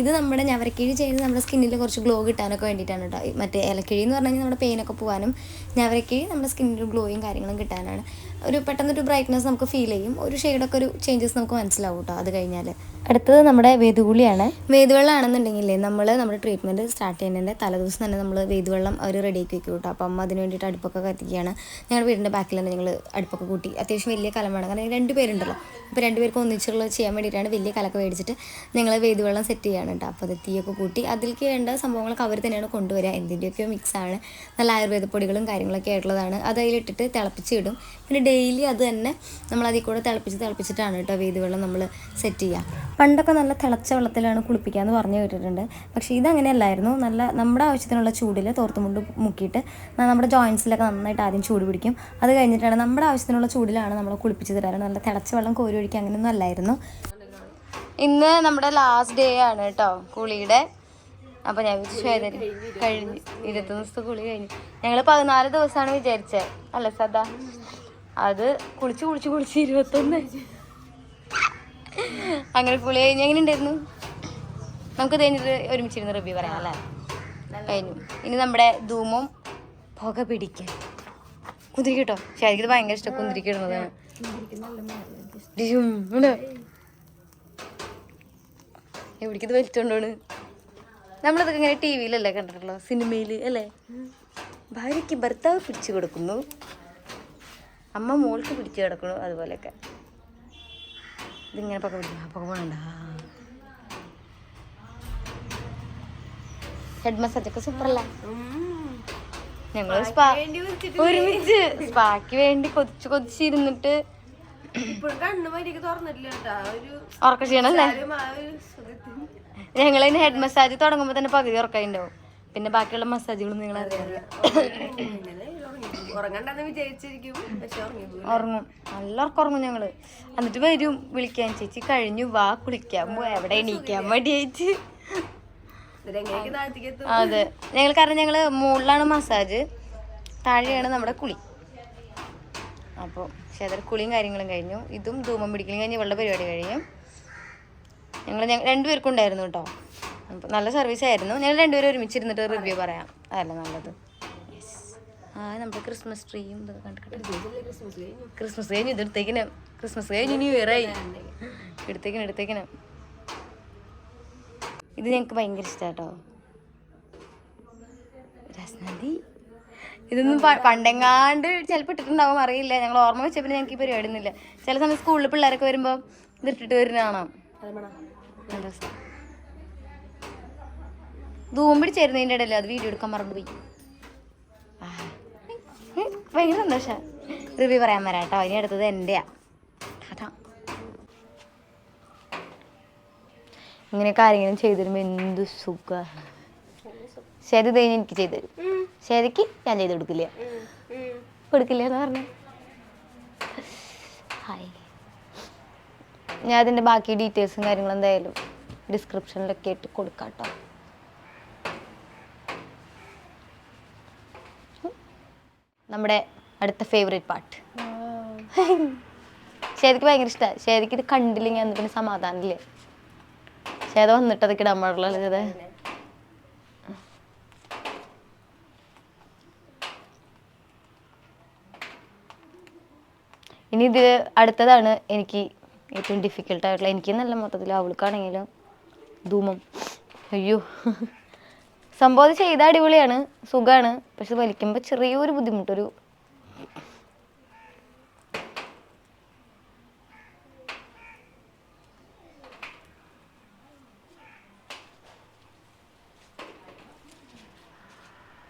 ഇത് നമ്മുടെ ഞവരക്കിഴി ചെയ്യുന്നത് നമ്മുടെ സ്കിന്നിൽ കുറച്ച് ഗ്ലോ കിട്ടാനൊക്കെ വേണ്ടിയിട്ടാണ് കേട്ടോ മറ്റേ ഇലക്കിഴി എന്ന് പറഞ്ഞു കഴിഞ്ഞാൽ നമ്മുടെ പെയിനൊക്കെ പോകാനും ഞവരക്കിഴി നമ്മുടെ സ്കിന്നിൽ ഗ്ലോയും കാര്യങ്ങളും കിട്ടാനാണ്. ഒരു പെട്ടെന്നൊരു ബ്രൈറ്റ്നസ് നമുക്ക് ഫീൽ ചെയ്യും. ഒരു ഷെയ്ഡൊക്കെ ഒരു ചേഞ്ചസ് നമുക്ക് മനസ്സിലാവും കേട്ടോ അത് കഴിഞ്ഞാൽ അടുത്തത് നമ്മുടെ വേദുകുളിയാണ് വേദുവെള്ളമാണെന്നുണ്ടെങ്കിലേ നമ്മൾ നമ്മുടെ ട്രീറ്റ്മെന്റ് സ്റ്റാർട്ട് ചെയ്യുന്നതിന്റെ തലേദിവസം തന്നെ നമ്മൾ വേദുവെള്ളം അവർ റെഡിയാക്കി വെക്കും കേട്ടോ അപ്പം അതിന് വേണ്ടിയിട്ട് അടുപ്പൊക്കെ കത്തിക്കുകയാണ്. ഞങ്ങളുടെ വീടിന്റെ ബാക്കിൽ തന്നെ ഞങ്ങൾ അടുപ്പൊക്കെ കൂട്ടി. അത്യാവശ്യം വലിയ കലം വേണം കാരണം രണ്ട് പേരുണ്ടല്ലോ. അപ്പോൾ രണ്ടുപേർക്കും ഒന്നിച്ചുള്ള ചെയ്യാൻ വേണ്ടിയിട്ടാണ് വലിയ കലക്ക മേടിച്ചിട്ട് ഞങ്ങൾ വേദുവെള്ളം സെറ്റ് ചെയ്യാണ് കേട്ടോ അപ്പോൾ അത് തീയൊക്കെ കൂട്ടി അതിലേക്ക് വേണ്ട സംഭവങ്ങളൊക്കെ അവർ തന്നെയാണ് കൊണ്ടുവരിക എന്തിന്റെയൊക്കെയോ മിക്സാണ് നല്ല ആയുർവേദ പൊടികളും കാര്യങ്ങളൊക്കെ ആയിട്ടുള്ളതാണ്. അത് അതിലിട്ടിട്ട് തിളപ്പിച്ച് ഇടും. പിന്നെ ഡെയിലി അത് തന്നെ നമ്മൾ അതിൽ കൂടെ തിളപ്പിച്ച് തിളപ്പിച്ചിട്ടാണ് കേട്ടോ വേദുവെള്ളം നമ്മൾ സെറ്റ് ചെയ്യുക പണ്ടൊക്കെ നല്ല തിളച്ച വെള്ളത്തിലാണ് കുളിപ്പിക്കുക എന്ന് പറഞ്ഞു കേട്ടിട്ടുണ്ട്. പക്ഷേ ഇതങ്ങനെയല്ലായിരുന്നു. നല്ല നമ്മുടെ ആവശ്യത്തിനുള്ള ചൂടിൽ തോർത്തുമുണ്ട് മുക്കിയിട്ട് നമ്മുടെ ജോയിൻസിലൊക്കെ നന്നായിട്ട് ആദ്യം ചൂട് പിടിക്കും. അത് കഴിഞ്ഞിട്ടാണ് നമ്മുടെ ആവശ്യത്തിനുള്ള ചൂടിലാണ് നമ്മൾ കുളിപ്പിച്ച് തരാറ് നല്ല തിളച്ച വെള്ളം കോരി ഒഴിക്കുക. അങ്ങനെയൊന്നും അല്ലായിരുന്നു. ഇന്ന് നമ്മുടെ ലാസ്റ്റ് ഡേ ആണ് കേട്ടോ കുളിയുടെ. അപ്പോൾ ഞാൻ വിചാരിച്ചു കഴിഞ്ഞ് ഇരുപത്തി ഇരുപത്തൊന്ന് ദിവസത്തെ കുളി കഴിഞ്ഞു. ഞങ്ങൾ പതിനാല് ദിവസമാണ് വിചാരിച്ചത് അല്ല സദാ? അത് കുളിച്ച് കുളിച്ച് കുളിച്ച് ഇരുപത്തൊന്ന്. അങ്ങനെ കുളി കഴിഞ്ഞ് എങ്ങനെ ഉണ്ടായിരുന്നു? നമുക്ക് കഴിഞ്ഞിട്ട് ഒരുമിച്ചിരുന്ന് റിവ്യൂ പറയാം അല്ലേ? കഴിഞ്ഞു. ഇനി നമ്മുടെ ധൂമം പുക പിടിക്കാൻ കുന്തിരിക്കട്ടോ ശരിക്കും ഭയങ്കര ഇഷ്ടം കുന്തിരിക്ക ഇടുന്നതാണ് ഡിഷും ഉണ്ട്. എവിടേക്ക് ഇത് വലിച്ചോണ്ടാണ് നമ്മളിതൊക്കെ ഇങ്ങനെ ടി വിയിലല്ലേ കണ്ടിട്ടുള്ളൂ സിനിമയിൽ അല്ലേ? ഭാര്യയ്ക്ക് ഭർത്താവ് പിടിച്ചു കൊടുക്കുന്നു. അമ്മ മോൾക്ക് പിടിച്ചു കിടക്കുന്നു അതുപോലെയൊക്കെ. ഇതിങ്ങനെ പക്ക പിടിക്കും പക്ക പോകണ്ട ഹെഡ് മസാജൊക്കെ സൂപ്പറല്ല ഞങ്ങൾ സ്പാ ഒരുമിച്ച് സ്പാക്ക് വേണ്ടി കൊതിച്ച് കൊതിച്ചിരുന്നിട്ട് ഉറക്ക സുഖത്തിന് ഞങ്ങൾ ഇനി ഹെഡ് മസാജ് തുടങ്ങുമ്പോൾ തന്നെ പകുതി ഉറക്കായിണ്ടാവും. പിന്നെ ബാക്കിയുള്ള മസാജുകളും നിങ്ങൾ അറിയാം ഇന്നലെ ഉറങ്ങി. നല്ല ഉറക്കം ഉറങ്ങും ഞങ്ങൾ. എന്നിട്ട് വരും വിളിക്കാൻ. ചേച്ചി കഴിഞ്ഞു വാ കുളിക്കാൻ എവിടെ എണീക്കാൻ മടിയായിട്ട്. അതെ. ഞങ്ങൾ കാരണം ഞങ്ങൾ മുകളിലാണ് മസാജ്. താഴെയാണ് നമ്മുടെ കുളി. അപ്പോൾ ക്ഷേത്ര കുളിയും കാര്യങ്ങളും കഴിഞ്ഞു. ഇതും ധൂമം പിടിക്കലും കഴിഞ്ഞ് ഇവളുടെ പരിപാടി കഴിയും ഞങ്ങൾ ഞങ്ങൾ രണ്ടുപേർക്കും ഉണ്ടായിരുന്നു കേട്ടോ. അപ്പോൾ നല്ല സർവീസ് ആയിരുന്നു. ഞങ്ങൾ രണ്ടുപേരും ഒരുമിച്ചിരുന്നിട്ട് റിവ്യൂ പറയാം. അതല്ല നല്ലത്. ആ നമ്മുടെ ക്രിസ്മസ് ട്രീയും ഇതൊക്കെ കണ്ടിട്ട്. ക്രിസ്മസ് കഴിഞ്ഞു ഇതെടുത്തേക്കിനും. ക്രിസ്മസ് കഴിഞ്ഞ് ന്യൂ ഇയർ ആയി. എടുത്തേക്കിനും എടുത്തേക്കിന്. ഇത് ഞങ്ങൾക്ക് ഭയങ്കര ഇഷ്ടാട്ടോ. രസനദി. ഇതൊന്നും പ- പണ്ടെങ്ങാണ്ട് ചിലപ്പോൾ ഇട്ടിട്ടുണ്ടാവും അറിയില്ല. ഞങ്ങൾ ഓർമ്മ വെച്ചപ്പോൾ ഞങ്ങൾക്ക് ഈ പരിപാടി ഒന്നുമില്ല ചില സമയം സ്കൂളിൽ പിള്ളേരൊക്കെ വരുമ്പോൾ ഇത് ഇട്ടിട്ട് വരുന്നതാണോ നല്ല രസം. ധൂം പിടിച്ചായിരുന്നതിന്റെ ഇടയിൽ അത് വീഡിയോ എടുക്കാൻ മറന്നുപോയി ഭയങ്കര സന്തോഷം. റിവ്യൂ പറയാൻ വരാം കേട്ടോ ഇനി അടുത്തത് എന്റെയാ ഇങ്ങനെയൊക്കെ ആരെങ്കിലും ചെയ്തു തരുമ്പോൾ എന്ത് സുഖ. ശരി തേഞ്ഞ് എനിക്ക് ചെയ്തു തരും ശരിക്ക് ഞാൻ ചെയ്ത് കൊടുക്കില്ല. കൊടുക്കില്ല എന്ന് പറഞ്ഞു. ഹായ്. ഞാൻ അതിന്റെ ബാക്കി ഡീറ്റെയിൽസും കാര്യങ്ങളും എന്തായാലും ഡിസ്ക്രിപ്ഷനിലൊക്കെ ഇട്ട് കൊടുക്കാം കേട്ടോ നമ്മുടെ അടുത്ത ഫേവറേറ്റ് പാട്ട് ശരിക്ക് ഭയങ്കര ഇഷ്ടമാണ് ശരിക്ക് ഇത് കണ്ടില്ലെങ്കിൽ അന്ന് പിന്നെ സമാധാനമില്ലേ ശേത വന്നിട്ട് അതൊക്കെ ഇടാൻ പാടുള്ളൂ ഇത്? ഇനി ഇത് അടുത്തതാണ് എനിക്ക് ഏറ്റവും ഡിഫിക്കൽട്ട് ആയിട്ടുള്ള. എനിക്ക് നല്ല മൊത്തത്തിൽ അവൾക്കാണെങ്കിലും ധൂമം. അയ്യോ. സംഭവം ചെയ്ത അടിപൊളിയാണ്. സുഖമാണ് പക്ഷെ വലിക്കുമ്പോൾ ചെറിയൊരു ബുദ്ധിമുട്ടൊരു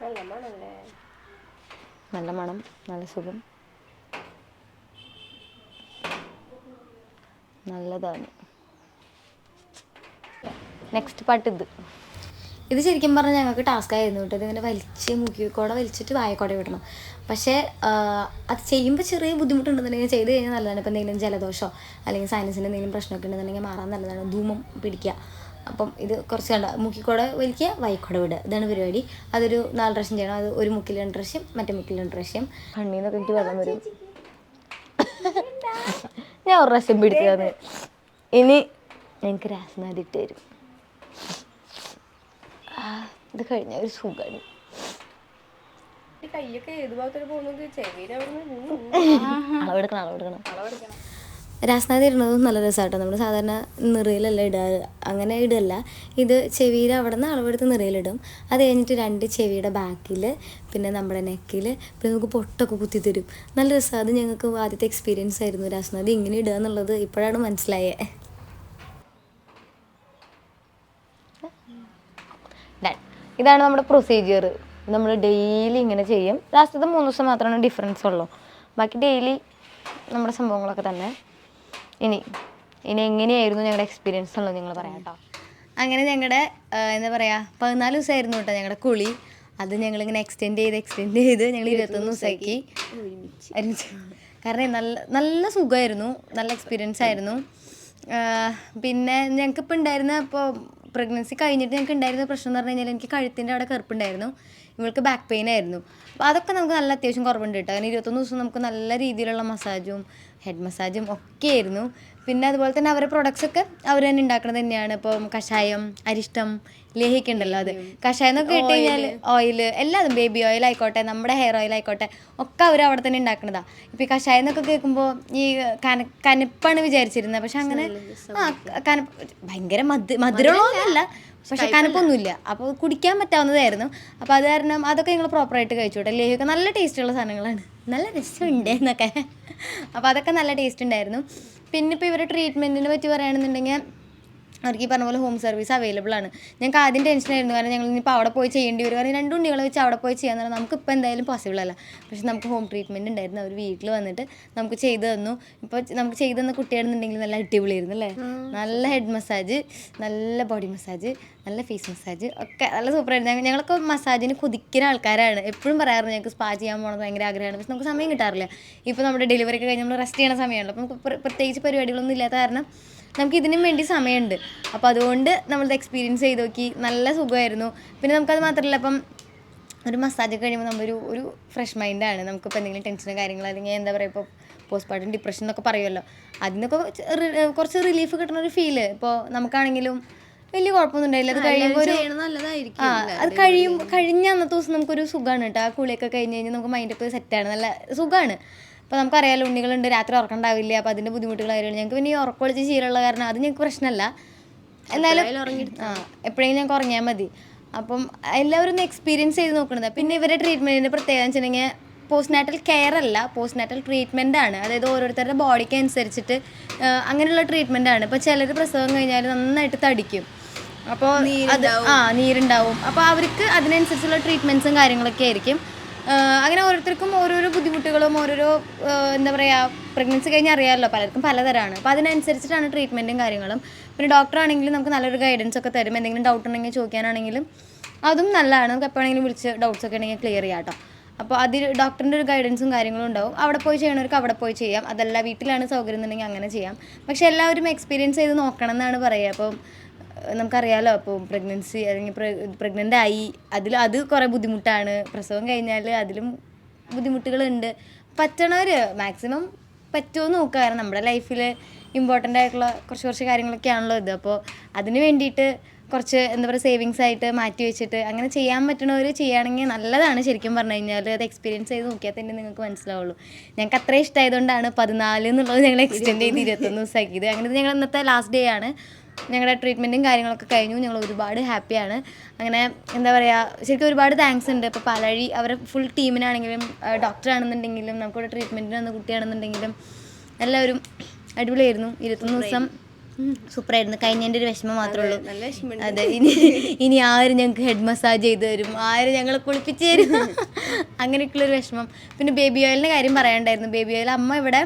നല്ല മണല്ലേ? നല്ല മണം നല്ല സുഖം. നല്ലതാണ്. നെക്സ്റ്റ് പാട്ട് ഇത്. ഇത് ശരിക്കും പറഞ്ഞാൽ ഞങ്ങൾക്ക് ടാസ്ക് ആയിരുന്നു കേട്ടോ. ഇതിങ്ങനെ വലിച്ച് മുക്കിക്കോടെ വലിച്ചിട്ട് വായക്കോടെ വിടണം പക്ഷേ അത് ചെയ്യുമ്പോൾ ചെറിയ ബുദ്ധിമുട്ടുണ്ടെന്നുണ്ടെങ്കിൽ ചെയ്ത് കഴിഞ്ഞാൽ നല്ലതാണ്. ഇപ്പോൾ എന്തെങ്കിലും ജലദോഷമോ അല്ലെങ്കിൽ സൈനസിന്റെ എന്തെങ്കിലും പ്രശ്നമൊക്കെ ഉണ്ടെന്നുണ്ടെങ്കിൽ മാറാൻ നല്ലതാണ്. ധൂമം പിടിക്കുക. അപ്പം ഇത് കുറച്ച് കണ്ട മുക്കിക്കൂടെ വലിക്കുക വായിക്കോടെ വിടുക ഇതാണ് പരിപാടി. അതൊരു നാല് പ്രാവശ്യം ചെയ്യണം. അത് ഒരു മുക്കിൽ രണ്ട് പ്രാവശ്യം മറ്റേ മുക്കിൽ രണ്ട് പ്രാവശ്യം കണ്ണിൽ നിന്നൊക്കെ എനിക്ക് വെള്ളം വരും. ഞാൻ ഒരു പ്രാവശ്യം പിടിച്ചതാണ്. ഇനി എനിക്ക് രാസനാഥ് ഇട്ട് തരും. ആ, ഇത് കഴിഞ്ഞ ഒരു സുഖമാണ് ഈ കയ്യൊക്കെ ഏത് ഭാഗത്തോട്ട് പോകുന്നത്? നിന്ന് അളവെടുക്കണം അളവെടുക്കണം അളവെടുക്കണം. രാസനാഥ് ഇടുന്നതും നല്ല രസമാട്ടോ നമ്മൾ സാധാരണ നിറയിലല്ല ഇടാറ് അങ്ങനെ ഇടല്ല. ഇത് ചെവിയിൽ അവിടെ നിന്ന് അളവെടുത്ത് നിറയിലിടും. അത് കഴിഞ്ഞിട്ട് രണ്ട് ചെവിയുടെ ബാക്കിൽ പിന്നെ നമ്മുടെ നെക്കിൽ പിന്നെ നമുക്ക് പൊട്ടൊക്കെ കുത്തി തരും നല്ല രസമാണ് അത് ഞങ്ങൾക്ക് ആദ്യത്തെ എക്സ്പീരിയൻസ് ആയിരുന്നു രാസ്നാഥി ഇങ്ങനെ ഇടുക എന്നുള്ളത്. ഇപ്പോഴാണ് മനസ്സിലായത് ഇതാണ് നമ്മുടെ പ്രൊസീജിയർ നമ്മൾ ഡെയിലി ഇങ്ങനെ ചെയ്യും. ലാസ്റ്റത്തെ മൂന്ന് ദിവസം മാത്രമാണ് ഡിഫറൻസ് ഉള്ളൂ. ബാക്കി ഡെയിലി നമ്മുടെ സംഭവങ്ങളൊക്കെ തന്നെ. ഇനി ഇനി എങ്ങനെയായിരുന്നു ഞങ്ങളുടെ എക്സ്പീരിയൻസ് ഉള്ളത് നിങ്ങൾ പറയാം കേട്ടോ. അങ്ങനെ ഞങ്ങളുടെ എന്താ പറയുക പതിനാല് ദിവസമായിരുന്നു കേട്ടോ ഞങ്ങളുടെ കുളി. അത് ഞങ്ങളിങ്ങനെ എക്സ്റ്റെൻഡ് ചെയ്ത് എക്സ്റ്റെൻഡ് ചെയ്ത് ഞങ്ങൾ ഇരുപത്തൊന്ന് ദിവസമാക്കി ഒരുമിച്ച്. കാരണം നല്ല നല്ല സുഖമായിരുന്നു നല്ല എക്സ്പീരിയൻസ് ആയിരുന്നു. പിന്നെ ഞങ്ങൾക്കിപ്പോൾ ഉണ്ടായിരുന്ന ഇപ്പോൾ പ്രഗ്നൻസി കഴിഞ്ഞിട്ട് ഞങ്ങൾക്ക് ഉണ്ടായിരുന്ന പ്രശ്നം എന്ന് പറഞ്ഞു കഴിഞ്ഞാൽ എനിക്ക് കഴുത്തിന്റെ അവിടെ കറുപ്പുണ്ടായിരുന്നു. ഇവൾക്ക് ബാക്ക് പെയിൻ ആയിരുന്നു. അപ്പോൾ അതൊക്കെ നമുക്ക് നല്ല അത്യാവശ്യം കുറവുണ്ട് കേട്ടോ. അങ്ങനെ ഇരുപത്തൊന്ന് ദിവസം നമുക്ക് നല്ല രീതിയിലുള്ള മസാജും ഹെഡ് മസാജും ഒക്കെ ആയിരുന്നു. പിന്നെ അതുപോലെ തന്നെ അവരുടെ പ്രൊഡക്ട്സ് ഒക്കെ അവർ തന്നെ ഉണ്ടാക്കുന്നത് തന്നെയാണ്. ഇപ്പം കഷായം അരിഷ്ടം ലേഹിയൊക്കെ ഉണ്ടല്ലോ അത്. കഷായം എന്നൊക്കെ ഇട്ട് കഴിഞ്ഞാൽ ഓയിൽ എല്ലാതും ബേബി ഓയിൽ ആയിക്കോട്ടെ നമ്മുടെ ഹെയർ ഓയിൽ ആയിക്കോട്ടെ ഒക്കെ അവർ അവിടെ തന്നെ ഉണ്ടാക്കുന്നതാ ഇപ്പം ഈ കഷായം എന്നൊക്കെ കേൾക്കുമ്പോൾ ഈ കന കനപ്പാണ് വിചാരിച്ചിരുന്നത്. പക്ഷെ അങ്ങനെ ആ കനപ്പ് ഭയങ്കര മധു മധുരമുള്ളതല്ല പക്ഷെ കനപ്പൊന്നുമില്ല. അപ്പോൾ കുടിക്കാൻ പറ്റാവുന്നതായിരുന്നു. അപ്പോൾ അത് കാരണം അതൊക്കെ ഞങ്ങൾ പ്രോപ്പറായിട്ട് കഴിച്ചോട്ടെ. ലേഹിയൊക്കെ നല്ല ടേസ്റ്റുള്ള സാധനങ്ങളാണ്. നല്ല രസമുണ്ട് എന്നൊക്കെ. അപ്പോൾ അതൊക്കെ നല്ല ടേസ്റ്റ് ഉണ്ടായിരുന്നു. പിന്നെ ഇപ്പോൾ ഇവരുടെ ട്രീറ്റ്മെന്റിനെ പറ്റി പറയുകയാണെന്നുണ്ടെങ്കിൽ അവർക്ക് ഈ പറഞ്ഞ പോലെ ഹോം സർവീസ് അവൈലബിൾ ആണ്. ഞങ്ങൾക്ക് ആദ്യം ടെൻഷനായിരുന്നു കാരണം ഞങ്ങൾ ഇനിയിപ്പോൾ അവിടെ പോയി ചെയ്യേണ്ടി വരും. കാരണം രണ്ട് ഉണ്ണികളെ വെച്ച് അവിടെ പോയി ചെയ്യാന്ന് പറഞ്ഞാൽ നമുക്ക് ഇപ്പോൾ എന്തായാലും പോസിബിൾ അല്ല. പക്ഷെ നമുക്ക് ഹോം ട്രീറ്റ്മെന്റ് ഉണ്ടായിരുന്നു. അവർ വീട്ടിൽ വന്നിട്ട് നമുക്ക് ചെയ്തു തന്നു. ഇപ്പോൾ നമുക്ക് ചെയ്തു തന്ന കുട്ടിയാണെന്നുണ്ടെങ്കിൽ നല്ല അടിപൊളിയായിരുന്നു അല്ലേ? നല്ല ഹെഡ് മസാജ് നല്ല ബോഡി മസാജ് നല്ല ഫേസ് മസാജ് ഒക്കെ നല്ല സൂപ്പറായിരുന്നു ഞങ്ങളൊക്കെ മസാജിന് കുതിക്കുന്ന ആൾക്കാരാണ്. എപ്പോഴും പറയാറുണ്ട് ഞങ്ങൾക്ക് സ്പാ ചെയ്യാൻ പോകണമെന്ന് ഭയങ്കര ആഗ്രഹമാണ്. പക്ഷെ നമുക്ക് സമയം കിട്ടാറില്ല. ഇപ്പോൾ നമ്മുടെ ഡെലിവറി ഒക്കെ കഴിഞ്ഞ് നമ്മൾ റെസ്റ്റ് ചെയ്യണ സമയമാണല്ലോ. അപ്പം നമുക്ക് പ്ര- പ്രത്യേകിച്ച് പരിപാടികളൊന്നും ഇല്ലാത്ത കാരണം നമുക്ക് ഇതിനും വേണ്ടി സമയമുണ്ട്. അപ്പോൾ അതുകൊണ്ട് നമ്മളത് എക്സ്പീരിയൻസ് ചെയ്ത് നോക്കി. നല്ല സുഖമായിരുന്നു. പിന്നെ നമുക്കത് മാത്രമല്ല അപ്പം ഒരു മസാജ് കഴിയുമ്പോൾ നമ്മളൊരു ഒരു ഫ്രഷ് മൈൻഡാണ് നമുക്കിപ്പോൾ എന്തെങ്കിലും ടെൻഷനോ കാര്യങ്ങളോ അല്ലെങ്കിൽ എന്താ പറയുക ഇപ്പോൾ പോസ്റ്റ്മോർട്ടം ഡിപ്രഷൻ എന്നൊക്കെ പറയുമല്ലോ അതിനൊക്കെ കുറച്ച് റിലീഫ് കിട്ടുന്ന ഒരു ഫീൽ ഇപ്പോൾ നമുക്കാണെങ്കിലും വലിയ കുഴപ്പമൊന്നും ഉണ്ടായില്ല അത് കഴിയുമ്പോൾ ഒരു ആ അത് കഴിയും കഴിഞ്ഞ അന്നത്തെ ദിവസം നമുക്കൊരു സുഖമാണ് കേട്ടോ. ആ കുളിയൊക്കെ കഴിഞ്ഞ് കഴിഞ്ഞാൽ നമുക്ക് മൈൻഡ് മൈൻഡൊക്കെ സെറ്റാണ് നല്ല സുഖമാണ്. അപ്പോൾ നമുക്കറിയാലോ ഉണ്ണികളുണ്ട് രാത്രി ഉറക്കണ്ടാവില്ല. അപ്പോൾ അതിന്റെ ബുദ്ധിമുട്ടുകളായിരുന്നു ഞങ്ങൾക്ക് പിന്നെ ഈ ഉറക്കൊളിച്ച് ശീലമുള്ള കാരണം അത് ഞങ്ങൾക്ക് പ്രശ്നമല്ല. എന്നാലും ആ എപ്പോഴെങ്കിലും ഞങ്ങൾക്ക് ഉറങ്ങിയാൽ മതി. അപ്പം എല്ലാവരും ഒന്ന് എക്സ്പീരിയൻസ് ചെയ്ത് നോക്കണത്. പിന്നെ ഇവരുടെ ട്രീറ്റ്മെന്റിന്റെ പ്രത്യേകത എന്ന് വെച്ചിട്ടുണ്ടെങ്കിൽ പോസ്റ്റ് നാറ്റൽ കെയർ അല്ല പോസ്റ്റ് നാറ്റൽ ട്രീറ്റ്മെന്റ് ആണ്. അതായത് ഓരോരുത്തരുടെ ബോഡിക്ക് അനുസരിച്ചിട്ട് അങ്ങനെയുള്ള ട്രീറ്റ്മെന്റ് ആണ്. ഇപ്പോൾ ചിലർ പ്രസവം കഴിഞ്ഞാൽ നന്നായിട്ട് തടിക്കും. അപ്പോൾ അത് ആ നീരുണ്ടാവും. അപ്പോൾ അവർക്ക് അതിനനുസരിച്ചുള്ള ട്രീറ്റ്മെന്റ്സും കാര്യങ്ങളൊക്കെ ആയിരിക്കും. അങ്ങനെ ഓരോരുത്തർക്കും ഓരോരോ ബുദ്ധിമുട്ടുകളും ഓരോരോ എന്താ പറയുക പ്രഗ്നൻസി കഴിഞ്ഞാൽ അറിയാമല്ലോ പലർക്കും പലതരമാണ് അപ്പോൾ അതിനനുസരിച്ചിട്ടാണ് ട്രീറ്റ്മെന്റും കാര്യങ്ങളും. പിന്നെ ഡോക്ടർ ആണെങ്കിലും നമുക്ക് നല്ലൊരു ഗൈഡൻസ് ഒക്കെ തരും. എന്തെങ്കിലും ഡൗട്ട് ഉണ്ടെങ്കിൽ ചോദിക്കാനാണെങ്കിലും അതും നല്ലതാണ്. നമുക്ക് എപ്പോഴെങ്കിലും വിളിച്ച് ഡൗട്ട്സ് ഒക്കെ ഉണ്ടെങ്കിൽ ക്ലിയർ ചെയ്യാം കേട്ടോ. അപ്പോൾ അതിൽ ഡോക്ടറിന്റെ ഒരു ഗൈഡൻസും കാര്യങ്ങളും ഉണ്ടാവും. അവിടെ പോയി ചെയ്യണവർക്ക് അവിടെ പോയി ചെയ്യാം. അതല്ല വീട്ടിലാണ് സൗകര്യം എന്നുണ്ടെങ്കിൽ അങ്ങനെ ചെയ്യാം. പക്ഷെ എല്ലാവരും എക്സ്പീരിയൻസ് ചെയ്ത് നോക്കണം എന്നാണ് പറയുക. അപ്പം നമുക്കറിയാലോ അപ്പോൾ പ്രഗ്നൻസി അല്ലെങ്കിൽ പ്രഗ്നന്റ് ആയി. അതിൽ അത് കുറേ ബുദ്ധിമുട്ടാണ്. പ്രസവം കഴിഞ്ഞാൽ അതിലും ബുദ്ധിമുട്ടുകളുണ്ട്. പറ്റണവർ മാക്സിമം പറ്റുമോ നോക്കുക. കാരണം നമ്മുടെ ലൈഫിൽ ഇമ്പോർട്ടന്റ് ആയിട്ടുള്ള കുറച്ച് കുറച്ച് കാര്യങ്ങളൊക്കെയാണല്ലോ ഇത്. അപ്പോൾ അതിന് വേണ്ടിയിട്ട് കുറച്ച് എന്താ പറയുക സേവിങ്സ് ആയിട്ട് മാറ്റി വെച്ചിട്ട് അങ്ങനെ ചെയ്യാൻ പറ്റണവർ ചെയ്യുകയാണെങ്കിൽ നല്ലതാണ് ശരിക്കും പറഞ്ഞു കഴിഞ്ഞാൽ അത് എക്സ്പീരിയൻസ് ചെയ്ത് നോക്കിയാൽ തന്നെ നിങ്ങൾക്ക് മനസ്സിലാവുള്ളൂ. ഞങ്ങൾക്ക് അത്ര ഇഷ്ടമായതുകൊണ്ടാണ് പതിനാല് എന്നുള്ളത് ഞങ്ങൾ എക്സ്റ്റെൻഡ് ചെയ്ത് ഇരുപത്തൊന്ന് ദിവസമാക്കിയത് അങ്ങനെ ഞങ്ങൾ ഇന്നത്തെ ലാസ്റ്റ് ഡേ ആണ്. ഞങ്ങളുടെ ട്രീറ്റ്മെന്റും കാര്യങ്ങളൊക്കെ കഴിഞ്ഞു. ഞങ്ങൾ ഒരുപാട് ഹാപ്പിയാണ് അങ്ങനെ എന്താ പറയുക ശരിക്കും ഒരുപാട് താങ്ക്സ് ഉണ്ട്. ഇപ്പോൾ പലഴി അവരെ ഫുൾ ടീമിനാണെങ്കിലും ഡോക്ടറാണെന്നുണ്ടെങ്കിലും നമുക്കിവിടെ ട്രീറ്റ്മെന്റിന് വന്ന കുട്ടിയാണെന്നുണ്ടെങ്കിലും എല്ലാവരും അടിപൊളിയായിരുന്നു. ഇരുപത്തൊന്ന് ദിവസം സൂപ്പറായിരുന്നു കഴിഞ്ഞതിന്റെ ഒരു വിഷമം മാത്രമേ ഉള്ളൂ. അതെ ഇനി ഇനി ആരും ഞങ്ങൾക്ക് ഹെഡ് മസാജ് ചെയ്തു തരും. ആരും ഞങ്ങളെ കുളിപ്പിച്ച് തരും. അങ്ങനെയൊക്കെയുള്ളൊരു വിഷമം. പിന്നെ ബേബി ഓയിലിന്റെ കാര്യം പറയാണ്ടായിരുന്നു ബേബി ഓയിൽ അമ്മ ഇവിടെ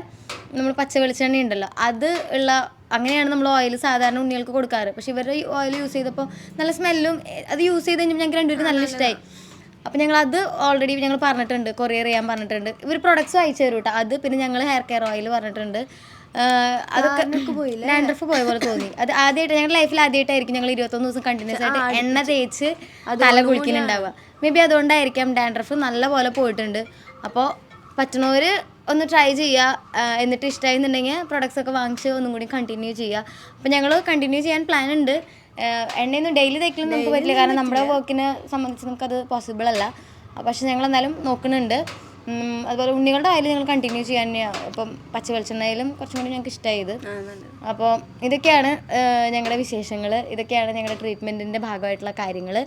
നമ്മൾ പച്ച വെളിച്ചെണ്ണ ഉണ്ടല്ലോ അത് ഉള്ള അങ്ങനെയാണ് നമ്മൾ ഓയിൽ സാധാരണ ഉണ്ണികൾക്ക് കൊടുക്കാറ്. പക്ഷെ ഇവരുടെ ഈ ഓയിൽ യൂസ് ചെയ്തപ്പോൾ നല്ല സ്മെല്ലും അത് യൂസ് ചെയ്ത് കഴിഞ്ഞപ്പോൾ ഞങ്ങൾക്ക് രണ്ടുപേർക്ക് നല്ല ഇഷ്ടമായി അപ്പം ഞങ്ങൾ അത് ഓൾറെഡി ഞങ്ങൾ പറഞ്ഞിട്ടുണ്ട് കൊറിയർ ചെയ്യാൻ പറഞ്ഞിട്ടുണ്ട്. ഇവർ പ്രൊഡക്ട്സ് അയച്ചു തരും കേട്ടോ. അത് പിന്നെ ഞങ്ങൾ ഹെയർ കെയർ ഓയിൽ പറഞ്ഞിട്ടുണ്ട്. അതൊക്കെ ഡാൻഡ്രഫ് പോയ പോലെ തോന്നി. അത് ആദ്യമായിട്ട് ഞങ്ങളുടെ ലൈഫിൽ ആദ്യമായിട്ടായിരിക്കും ഞങ്ങൾ ഇരുപത്തൊന്ന് ദിവസം കണ്ടിന്യൂസ് ആയിട്ട് എണ്ണ തേച്ച് തല കുളിക്കുന്നുണ്ടാവുക മേ ബി അതുകൊണ്ടായിരിക്കാം ഡാൻഡ്രഫ് നല്ല പോലെ പോയിട്ടുണ്ട്. അപ്പോൾ പറ്റുന്നവർ ഒന്ന് ട്രൈ ചെയ്യുക. എന്നിട്ട് എന്നിട്ട് ഇഷ്ടമായിരുന്നുണ്ടെങ്കിൽ പ്രൊഡക്ട്സ് ഒക്കെ വാങ്ങിച്ച് ഒന്നും കൂടി കണ്ടിന്യൂ ചെയ്യുക. അപ്പം ഞങ്ങൾ കണ്ടിന്യൂ ചെയ്യാൻ പ്ലാൻ ഉണ്ട്. എണ്ണയൊന്നും ഡെയിലി തയ്ക്കലും നമുക്ക് പറ്റില്ല. കാരണം നമ്മുടെ വർക്കിനെ സംബന്ധിച്ച് നമുക്കത് പോസിബിൾ അല്ല. പക്ഷെ ഞങ്ങൾ എന്നാലും നോക്കുന്നുണ്ട്. അതുപോലെ ഉണ്ണികളുടെ ആയാലും ഞങ്ങൾ കണ്ടിന്യൂ ചെയ്യാൻ തന്നെയാണ് ഇപ്പം പച്ച വെളിച്ചെണ്ണയിലും കുറച്ചും കൂടി ഞങ്ങൾക്ക് ഇഷ്ടമായത് അപ്പോൾ ഇതൊക്കെയാണ് ഞങ്ങളുടെ വിശേഷങ്ങൾ ഇതൊക്കെയാണ് ഞങ്ങളുടെ ട്രീറ്റ്മെന്റിന്റെ ഭാഗമായിട്ടുള്ള കാര്യങ്ങൾ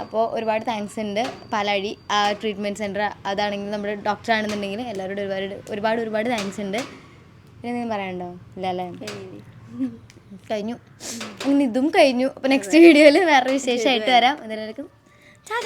അപ്പോൾ ഒരുപാട് താങ്ക്സ് ഉണ്ട്. പാലാഴി ആ ട്രീറ്റ്മെന്റ് സെന്റർ അതാണെങ്കിൽ നമ്മുടെ ഡോക്ടർ ആണെന്നുണ്ടെങ്കിൽ എല്ലാവരോടും ഒരുപാട് ഒരുപാട് ഒരുപാട് താങ്ക്സ് ഉണ്ട്. പിന്നെ എന്തെങ്കിലും പറയാനുണ്ടോ? ഇല്ല അല്ലേ? കഴിഞ്ഞു. അങ്ങനെ ഇതും കഴിഞ്ഞു. അപ്പോൾ നെക്സ്റ്റ് വീഡിയോയിൽ വേറൊരു വിശേഷമായിട്ട് വരാം. അതിലേക്കും ചാ